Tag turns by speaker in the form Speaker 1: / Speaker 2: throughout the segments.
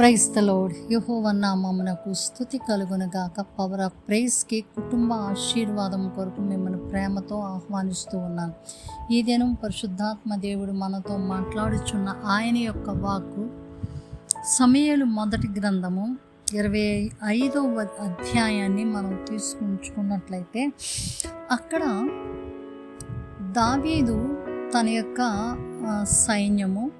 Speaker 1: క్రైస్తలోడ్ యహోవన్నామమునకు స్థుతి కలుగునగాక power of ప్రైజ్కి కుటుంబ ఆశీర్వాదం కొరకు మిమ్మల్ని ప్రేమతో ఆహ్వానిస్తూ ఉన్నాను. ఈ దినం పరిశుద్ధాత్మ దేవుడు మనతో మాట్లాడుచున్న ఆయన యొక్క వాక్కు సమయలు మొదటి గ్రంథము ఇరవై ఐదవ అధ్యాయాన్ని మనం తీసుకుంచుకున్నట్లయితే అక్కడ దావీదు తన యొక్క సైన్యము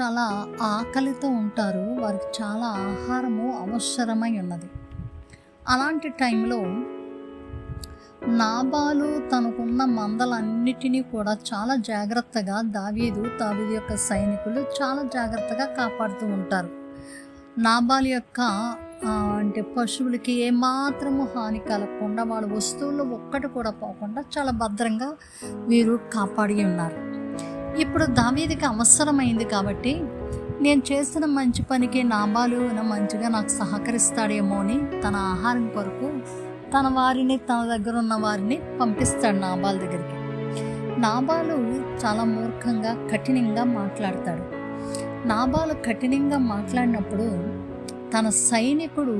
Speaker 1: చాలా ఆకలితో ఉంటారు. వారికి చాలా ఆహారము అవసరమై ఉన్నది. అలాంటి టైంలో నాబాలు తనకున్న మందలన్నిటినీ కూడా చాలా జాగ్రత్తగా దావీదు దావీదు యొక్క సైనికులు చాలా జాగ్రత్తగా కాపాడుతూ ఉంటారు. నాబాల్ యొక్క అంటే పశువులకి ఏమాత్రము హాని కలగకుండా వాళ్ళ వస్తువులు ఒక్కటి కూడా పోకుండా చాలా భద్రంగా వీరు కాపాడి ఉన్నారు. ఇప్పుడు దావీదికి అవసరమైంది కాబట్టి నేను చేసిన మంచి పనికి నాబాలు మంచిగా నాకు సహకరిస్తాడేమో అని తన ఆహారం కొరకు తన వారిని తన దగ్గర ఉన్న వారిని పంపిస్తాడు నాబాల్ దగ్గరికి. నాబాలు చాలా మూర్ఖంగా కఠినంగా మాట్లాడతాడు. నాబాలు కఠినంగా మాట్లాడినప్పుడు తన సైనికుడు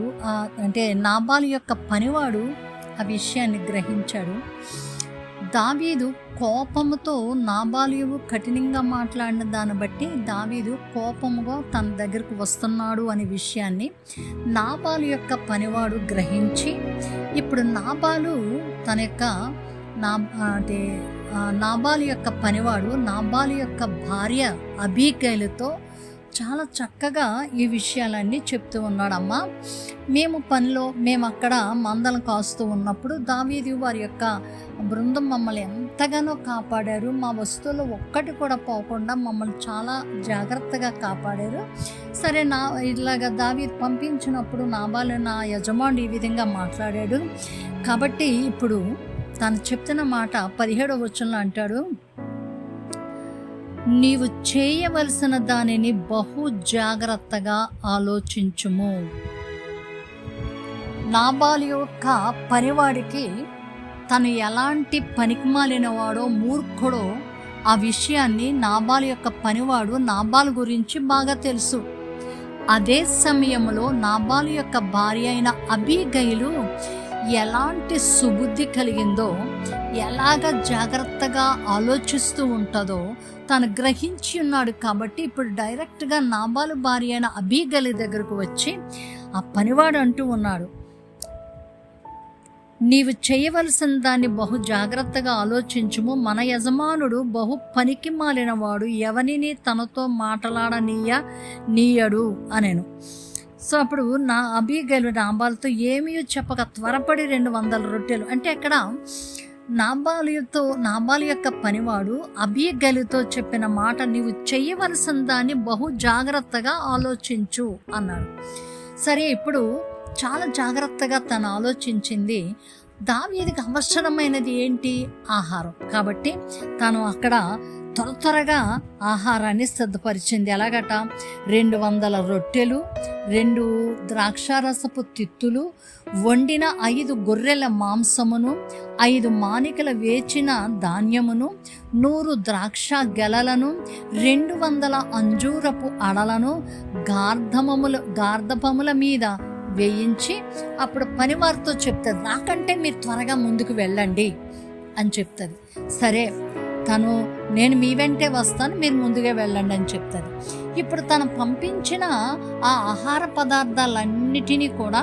Speaker 1: అంటే నాబాలు యొక్క పనివాడు ఆ విషయాన్ని గ్రహించాడు. దావీదు కోపముతో నాబాలియు కఠినంగా మాట్లాడిన దాన్ని బట్టి దావీదు కోపముగా తన దగ్గరకు వస్తున్నాడు అనే విషయాన్ని నాబాలు యొక్క పనివాడు గ్రహించి ఇప్పుడు నాబాలు తన యొక్క నా అంటే నాబాలు యొక్క పనివాడు నాబాలు యొక్క భార్య అబీకైలతో చాలా చక్కగా ఈ విషయాలన్నీ చెప్తూ ఉన్నాడమ్మా. మేము పనిలో మేము అక్కడ మందలు కాస్తూ ఉన్నప్పుడు దావీది వారి యొక్క బృందం మమ్మల్ని ఎంతగానో కాపాడారు. మా వస్తువులు ఒక్కటి కూడా పోకుండా మమ్మల్ని చాలా జాగ్రత్తగా కాపాడారు. సరే నా ఇలాగ దావీ పంపించినప్పుడు నాబాలు నా యజమానుడు ఈ విధంగా మాట్లాడాడు. కాబట్టి ఇప్పుడు తను చెప్తున్న మాట పదిహేడవ వచనంలో అంటాడు. నీవు చేయవలసిన దానిని బహు జాగ్రత్తగా ఆలోచించుము. నాబాలు యొక్క పనివాడికి తను ఎలాంటి పనికిమాలిన వాడో మూర్ఖుడో ఆ విషయాన్ని నాబాలు యొక్క పనివాడు నాబాలు గురించి బాగా తెలుసు. అదే సమయంలో నాబాలు యొక్క భార్య అయిన అబీగైలు ఎలాంటి సుబుద్ధి కలిగిందో ఎలాగ జాగ్రత్తగా ఆలోచిస్తూ ఉంటుందో తను గ్రహించి ఉన్నాడు కాబట్టి ఇప్పుడు డైరెక్ట్గా నాబాలు భార్య అయిన అబీగలి దగ్గరకు వచ్చి ఆ పనివాడు అంటూ ఉన్నాడు. నీవు చేయవలసిన దాన్ని బహు జాగ్రత్తగా ఆలోచించుము. మన యజమానుడు బహు పనికి మాలినవాడు. ఎవనిని తనతో మాట్లాడనీయ? నీయడు అనేను. సో అప్పుడు నా అబీగలు నాబాలతో ఏమీ చెప్పక త్వరపడి రెండు వందల రొట్టెలు. అంటే అక్కడ నాబాలుతో నాబాలి యొక్క పనివాడు అబీగలితో చెప్పిన మాట నీవు చేయవలసిన దాన్ని బహు జాగ్రత్తగా ఆలోచించు అన్నాడు. సరే ఇప్పుడు చాలా జాగ్రత్తగా తను ఆలోచించింది. దావీదికి అవసరమైనది ఏంటి? ఆహారం. కాబట్టి తను అక్కడ త్వర త్వరగా ఆహారాన్ని సిద్ధపరిచింది. ఎలాగట? రెండు వందల రొట్టెలు రెండు ద్రాక్షారసపు తిత్తులు వండిన ఐదు గొర్రెల మాంసమును ఐదు మానికల వేచిన ధాన్యమును నూరు ద్రాక్ష గెలలను రెండు వందల అంజూరపు అడలను గార్ధమముల గార్ధపముల మీద వేయించి అప్పుడు పనివారితో చెప్తుంది నాకంటే మీరు త్వరగా ముందుకు వెళ్ళండి అని చెప్తుంది సరే తను నేను మీ వెంటే వస్తాను మీరు ముందుగా వెళ్ళండి అని చెప్తుంది. ఇప్పుడు తను పంపించిన ఆ ఆహార పదార్థాలన్నిటినీ కూడా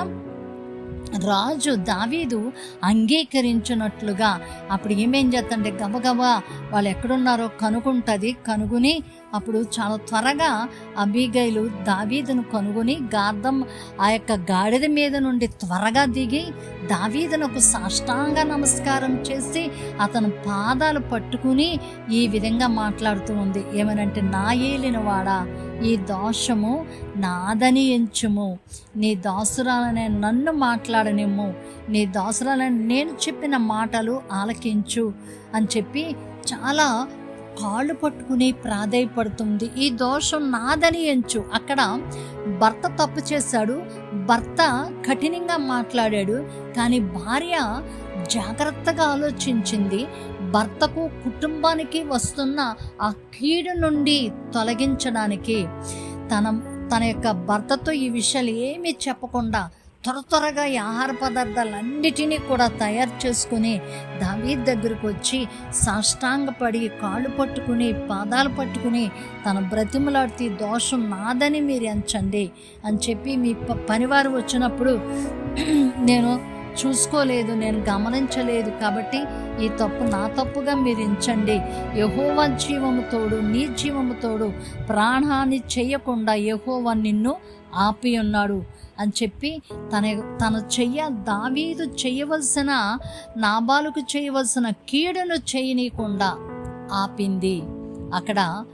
Speaker 1: రాజు దావీదు అంగీకరించినట్లుగా అప్పుడు ఏమేం చేస్తంటే గబగబా వాళ్ళు ఎక్కడున్నారో కనుగొంటుంది కనుగొని అప్పుడు చాలా త్వరగా అబీగైలు దావీదును కనుగొని గార్థం ఆ యొక్క గాడిద మీద నుండి త్వరగా దిగి దావీదునకు సాష్టాంగ నమస్కారం చేసి అతను పాదాలు పట్టుకుని ఈ విధంగా మాట్లాడుతూ ఉంది. ఏమనంటే నా ఏలిన వాడా ఈ దోషము నాదని ఎంచుము. నీ దాసురాలనే నన్ను మాట్లాడనిమ్ము. నీ దాసురాలని నేను చెప్పిన మాటలు ఆలకించు అని చెప్పి చాలా కాళ్ళు పట్టుకుని ప్రాధేయపడుతుంది. ఈ దోషం నాదని ఎంచు. అక్కడ భర్త తప్పు చేశాడు. భర్త కఠినంగా మాట్లాడాడు. కానీ భార్య జాగ్రత్తగా ఆలోచించింది. భర్తకు కుటుంబానికి వస్తున్న ఆ కీడు నుండి తొలగించడానికి తన తన యొక్క భర్తతో ఈ విషయాలు ఏమీ చెప్పకుండా త్వర త్వరగా ఈ ఆహార పదార్థాలన్నిటినీ కూడా తయారు చేసుకుని దావీద్ దగ్గరకు వచ్చి సాష్టాంగపడి కాళ్ళు పట్టుకుని పాదాలు పట్టుకుని తన బ్రతిమలాడితే దోషం నాదని మీరు ఎంచండి అని చెప్పి మీ ప- పనివారు వచ్చినప్పుడు నేను చూసుకోలేదు నేను గమనించలేదు కాబట్టి ఈ తప్పు నా తప్పుగా మీరు ఎంచండి. యహోవ జీవము తోడు నీ జీవము తోడు ప్రాణాన్ని చేయకుండా యహోవ నిన్ను ఆపి ఉన్నాడు అని చెప్పి తన తన చెయ్య దావీదు చేయవలసిన నాబాలుకు చేయవలసిన కీడును చేయనీయకుండా ఆపింది. అక్కడ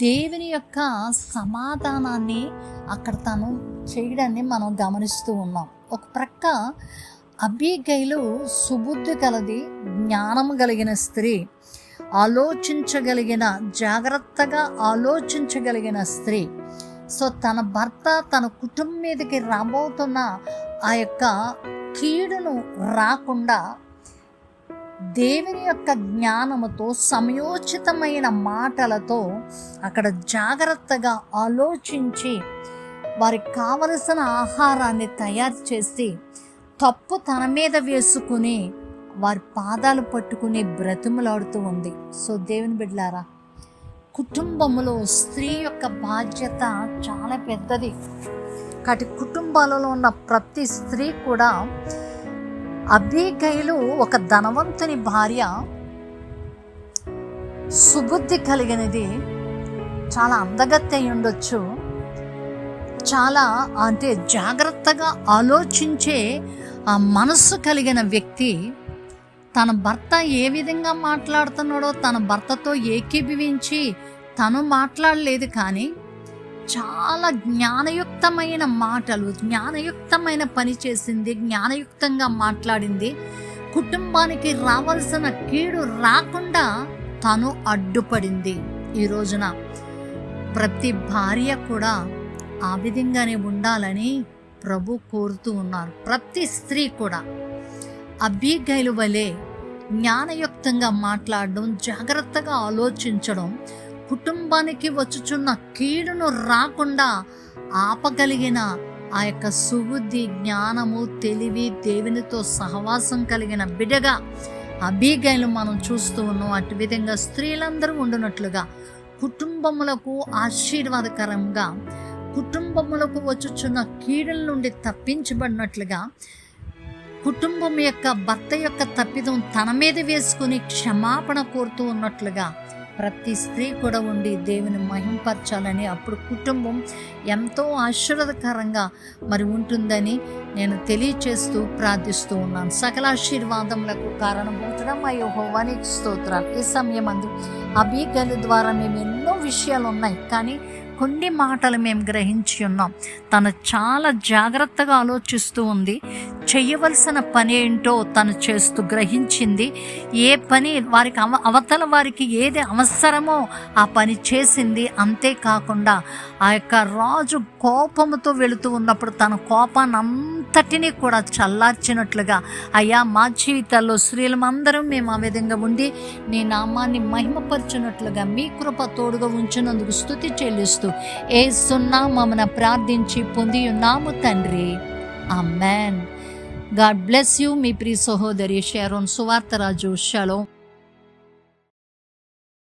Speaker 1: దేవుని యొక్క సమాధానాన్ని అక్కడ తను చేయడాన్ని మనం గమనిస్తూ ఉన్నాం. ఒక ప్రక్క అబీగైలు సుబుద్ధి కలది జ్ఞానము కలిగిన స్త్రీ ఆలోచించగలిగిన జాగ్రత్తగా ఆలోచించగలిగిన స్త్రీ. సో తన భర్త తన కుటుంబం మీదకి రాబోతున్న ఆ యొక్క కీడును రాకుండా దేవుని యొక్క జ్ఞానముతో సమయోచితమైన మాటలతో అక్కడ జాగ్రత్తగా ఆలోచించి వారికి కావలసిన ఆహారాన్ని తయారు చేసి తప్పు తన మీద వేసుకుని వారి పాదాలు పట్టుకుని బ్రతిమలాడుతూ ఉంది. సో దేవుని బిడ్లారా కుటుంబంలో స్త్రీ యొక్క బాధ్యత చాలా పెద్దది. కాటి కుటుంబాలలో ఉన్న ప్రతి స్త్రీ కూడా అబీగైలు ఒక ధనవంతుని భార్య సుబుద్ధి కలిగినది చాలా అందగత్తె ఉండొచ్చు. చాలా అంటే జాగ్రత్తగా ఆలోచించే మనస్సు కలిగిన వ్యక్తి తన భర్త ఏ విధంగా మాట్లాడుతున్నాడో తన భర్తతో ఏకీభవించి తను మాట్లాడలేదు కానీ చాలా జ్ఞానయుక్తమైన మాటలు జ్ఞానయుక్తమైన పని చేసింది జ్ఞానయుక్తంగా మాట్లాడింది. కుటుంబానికి రావాల్సిన కీడు రాకుండా తను అడ్డుపడింది. ఈ రోజున ప్రతి భార్య కూడా ఆ విధంగానే ఉండాలని ప్రభు కోరుతూ ఉన్నారు. ప్రతి స్త్రీ కూడా అబ్బీగైలు వలె జ్ఞానయుక్తంగా మాట్లాడడం జాగ్రత్తగా ఆలోచించడం కుటుంబానికి వచ్చుచున్న కీడును రాకుండా ఆపగలిగిన ఆ యొక్క సుబుద్ధి జ్ఞానము తెలివి దేవునితో సహవాసం కలిగిన బిడగా అబీగైలు మనం చూస్తూ ఉన్నాం. అటు విధంగా స్త్రీలందరూ ఉండునట్లుగా కుటుంబములకు ఆశీర్వాదకరంగా కుటుంబములకు వచ్చుచున్న కీడల నుండి తప్పించబడినట్లుగా కుటుంబం యొక్క భర్త యొక్క తప్పిదం తన మీద వేసుకుని క్షమాపణ కోరుతూ ఉన్నట్లుగా ప్రతి స్త్రీ కూడా ఉండి దేవుని మహింపరచాలని అప్పుడు కుటుంబం ఎంతో ఆశీర్వాదకరంగా మరి ఉంటుందని నేను తెలియచేస్తూ ప్రార్థిస్తూ ఉన్నాను. సకల ఆశీర్వాదములకు కారణమవుతడం మా యెహోవానికి స్తోత్రాలు. ఈ సమయం అందు అభిగలు ద్వారా మేము ఎన్నో విషయాలు ఉన్నాయి కానీ కొన్ని మాటలు మేము గ్రహించి ఉన్నాం. తను చాలా జాగ్రత్తగా ఆలోచిస్తూ ఉంది. చేయవలసిన పని ఏంటో తను చేస్తూ గ్రహించింది. ఏ పని వారికి అవ అవతల వారికి ఏది అవసరమో ఆ పని చేసింది. అంతేకాకుండా ఆ యొక్క రాజు కోపముతో వెళుతూ ఉన్నప్పుడు తన కోపాన్ని అంతటినీ కూడా చల్లార్చినట్లుగా అయ్యా మా జీవితాల్లో స్త్రీలమందరం మేము ఆ విధంగా ఉండి నీ నామాన్ని మహిమపరిచినట్లుగా మీ కృప తోడుగా ఉంచినందుకు స్థుతి చెల్లిస్తూ ఏ సున్నా మమ్మల్ని ప్రార్థించి పొంది ఉన్నాము తండ్రి. అమ్మాన్ ഗാഡ് ബ്ലെസ് യു മി പ്രിയ സഹോദരി ഷെയറോൺ സുവാർത്ത രാജു ഷലോം